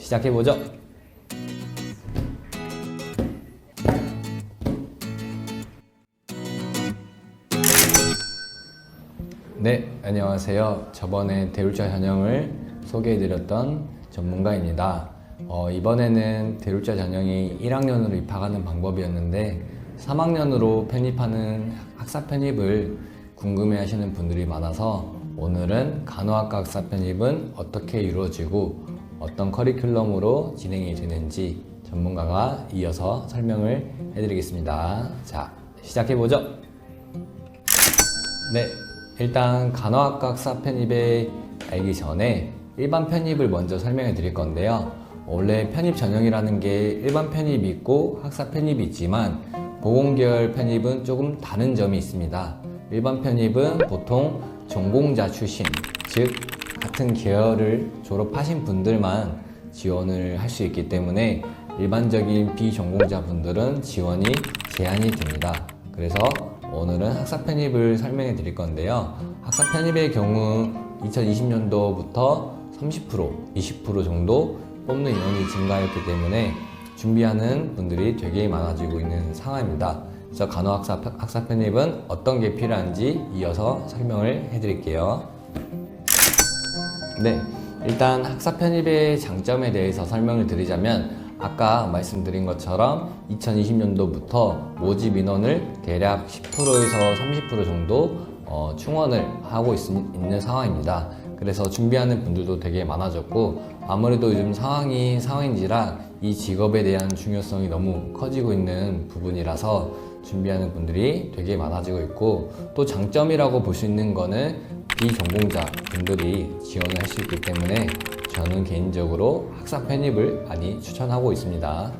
시작해보죠. 네, 안녕하세요. 저번에 대울자 전형을 소개해드렸던 전문가입니다. 어, 이번에는 대울자 전형이 1학년으로 입학하는 방법이었는데 3학년으로 편입하는 학사 편입을 궁금해 하시는 분들이 많아서 오늘은 간호학과 학사 편입은 어떻게 이루어지고 어떤 커리큘럼으로 진행이 되는지 전문가가 이어서 설명을 해드리겠습니다. 자, 시작해보죠. 네, 일단 간호학과 학사 편입에 알기 전에 일반 편입을 먼저 설명해 드릴 건데요. 원래 편입 전형이라는 게 일반 편입이 있고 학사 편입이 있지만 보건계열 편입은 조금 다른 점이 있습니다. 일반 편입은 보통 전공자 출신, 즉 같은 계열을 졸업하신 분들만 지원을 할 수 있기 때문에 일반적인 비전공자 분들은 지원이 제한이 됩니다. 그래서 오늘은 학사 편입을 설명해 드릴 건데요. 학사 편입의 경우 2020년도부터 30%, 20% 정도 뽑는 인원이 증가했기 때문에 준비하는 분들이 되게 많아지고 있는 상황입니다. 그래서 간호학사 학사 편입은 어떤 게 필요한지 이어서 설명을 해 드릴게요. 네, 일단 학사 편입의 장점에 대해서 설명을 드리자면 아까 말씀드린 것처럼 2020년도부터 모집 인원을 대략 10%에서 30% 정도 어, 충원을 하고 있, 있는 상황입니다. 그래서 준비하는 분들도 되게 많아졌고 아무래도 요즘 상황이 상황인지라 이 직업에 대한 중요성이 너무 커지고 있는 부분이라서 준비하는 분들이 되게 많아지고 있고 또 장점이라고 볼 수 있는 거는 비전공자 분들이 지원을 할 수 있기 때문에 저는 개인적으로 학사 편입을 많이 추천하고 있습니다.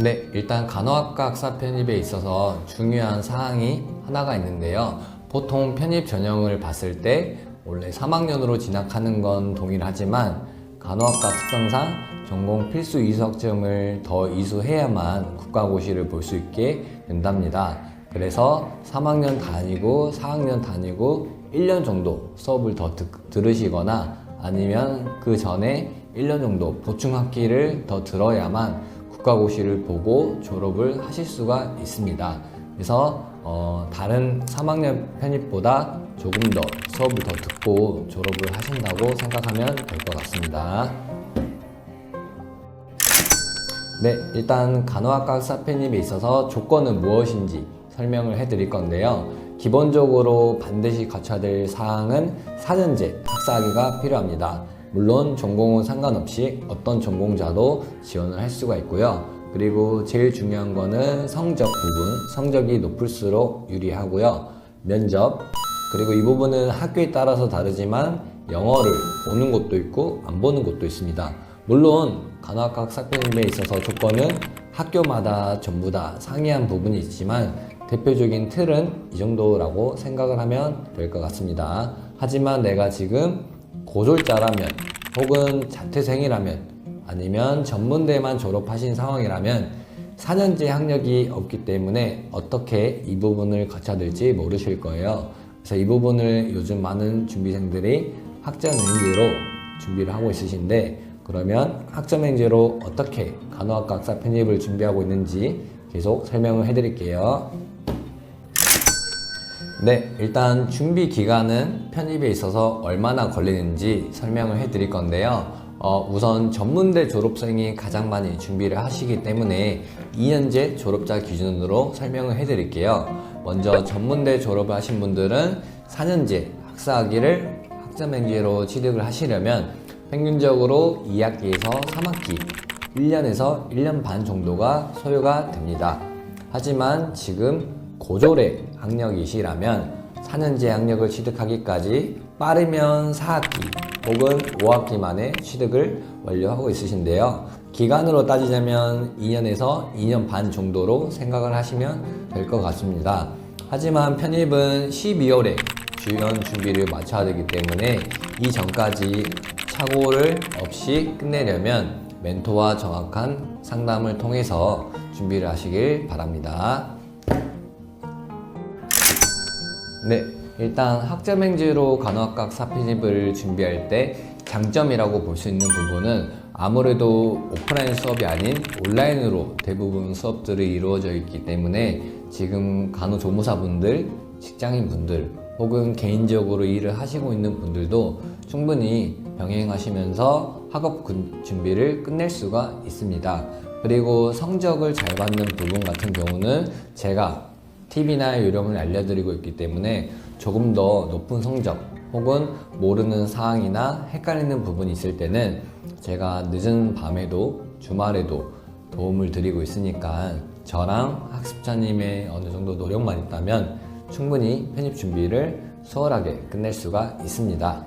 네, 일단 간호학과 학사 편입에 있어서 중요한 사항이 하나가 있는데요. 보통 편입 전형을 봤을 때 원래 3학년으로 진학하는 건 동일하지만 간호학과 특성상 전공 필수 이수학점을 더 이수해야만 국가고시를 볼 수 있게 된답니다. 그래서 3학년 다니고 4학년 다니고 1년 정도 수업을 더 듣, 들으시거나 아니면 그 전에 1년 정도 보충 학기를 더 들어야만 국가고시를 보고 졸업을 하실 수가 있습니다. 그래서 어, 다른 3학년 편입보다 조금 더 수업을 더 듣고 졸업을 하신다고 생각하면 될 것 같습니다. 네, 일단 간호학과 학사 편입에 있어서 조건은 무엇인지 설명을 해드릴 건데요. 기본적으로 반드시 갖춰야 될 사항은 4년제 학사학위가 필요합니다. 물론 전공은 상관없이 어떤 전공자도 지원을 할 수가 있고요. 그리고 제일 중요한 거는 성적 부분, 성적이 높을수록 유리하고요. 면접, 그리고 이 부분은 학교에 따라서 다르지만 영어를 보는 곳도 있고 안 보는 곳도 있습니다. 물론 간호학과 학사편입에 있어서 조건은 학교마다 전부 다 상이한 부분이 있지만 대표적인 틀은 이 정도라고 생각을 하면 될 것 같습니다. 하지만 내가 지금 고졸자라면 혹은 자퇴생이라면 아니면 전문대만 졸업하신 상황이라면 4년제 학력이 없기 때문에 어떻게 이 부분을 거쳐야 될지 모르실 거예요. 그래서 이 부분을 요즘 많은 준비생들이 학점행제로 준비를 하고 있으신데 그러면 학점행제로 어떻게 간호학과 학사 편입을 준비하고 있는지 계속 설명을 해드릴게요. 네, 일단 준비 기간은 편입에 있어서 얼마나 걸리는지 설명을 해드릴 건데요. 어, 우선 전문대 졸업생이 가장 많이 준비를 하시기 때문에 2년제 졸업자 기준으로 설명을 해드릴게요. 먼저 전문대 졸업을 하신 분들은 4년제 학사학위를 학점행제로 취득을 하시려면 평균적으로 2학기에서 3학기, 1년에서 1년 반 정도가 소요가 됩니다. 하지만 지금 고졸의 학력이시라면 4년제 학력을 취득하기까지 빠르면 4학기 혹은 5학기 만에 취득을 완료하고 있으신데요. 기간으로 따지자면 2년에서 2년 반 정도로 생각을 하시면 될 것 같습니다. 하지만 편입은 12월에 주연 준비를 마쳐야 되기 때문에 이 전까지 착오를 없이 끝내려면 멘토와 정확한 상담을 통해서 준비를 하시길 바랍니다. 네, 일단 학점행지로 간호학과 학사 편입을 준비할 때 장점이라고 볼 수 있는 부분은 아무래도 오프라인 수업이 아닌 온라인으로 대부분 수업들이 이루어져 있기 때문에 지금 간호조무사분들, 직장인분들 혹은 개인적으로 일을 하시고 있는 분들도 충분히 병행하시면서 학업 군- 준비를 끝낼 수가 있습니다. 그리고 성적을 잘 받는 부분 같은 경우는 제가 팁이나 요령을 알려드리고 있기 때문에 조금 더 높은 성적 혹은 모르는 사항이나 헷갈리는 부분이 있을 때는 제가 늦은 밤에도 주말에도 도움을 드리고 있으니까 저랑 학습자님의 어느 정도 노력만 있다면 충분히 편입 준비를 수월하게 끝낼 수가 있습니다.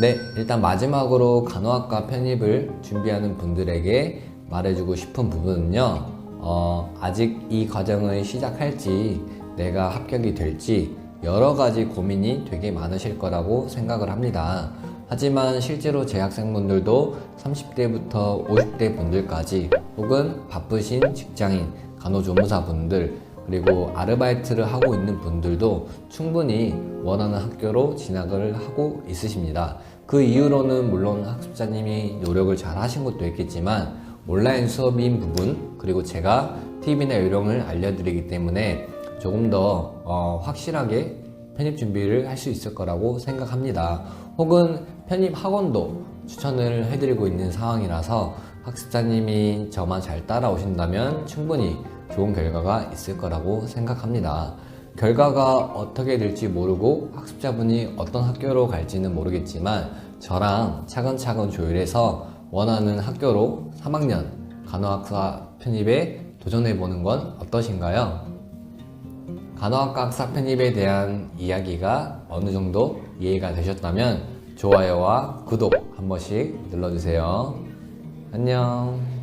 네, 일단 마지막으로 간호학과 편입을 준비하는 분들에게 말해주고 싶은 부분은요, 어, 아직 이 과정을 시작할지, 내가 합격이 될지, 여러 가지 고민이 되게 많으실 거라고 생각을 합니다. 하지만 실제로 제 학생분들도 30대부터 50대 분들까지 혹은 바쁘신 직장인, 간호조무사 분들, 그리고 아르바이트를 하고 있는 분들도 충분히 원하는 학교로 진학을 하고 있으십니다. 그 이유로는 물론 학습자님이 노력을 잘 하신 것도 있겠지만 온라인 수업인 부분 그리고 제가 팁이나 요령을 알려드리기 때문에 조금 더 어, 확실하게 편입 준비를 할 수 있을 거라고 생각합니다. 혹은 편입 학원도 추천을 해드리고 있는 상황이라서 학습자님이 저만 잘 따라오신다면 충분히 좋은 결과가 있을 거라고 생각합니다. 결과가 어떻게 될지 모르고 학습자분이 어떤 학교로 갈지는 모르겠지만 저랑 차근차근 조율해서 원하는 학교로 3학년 간호학사 편입에 도전해보는 건 어떠신가요? 간호학과 학사 편입에 대한 이야기가 어느 정도 이해가 되셨다면 좋아요와 구독 한 번씩 눌러주세요. 안녕.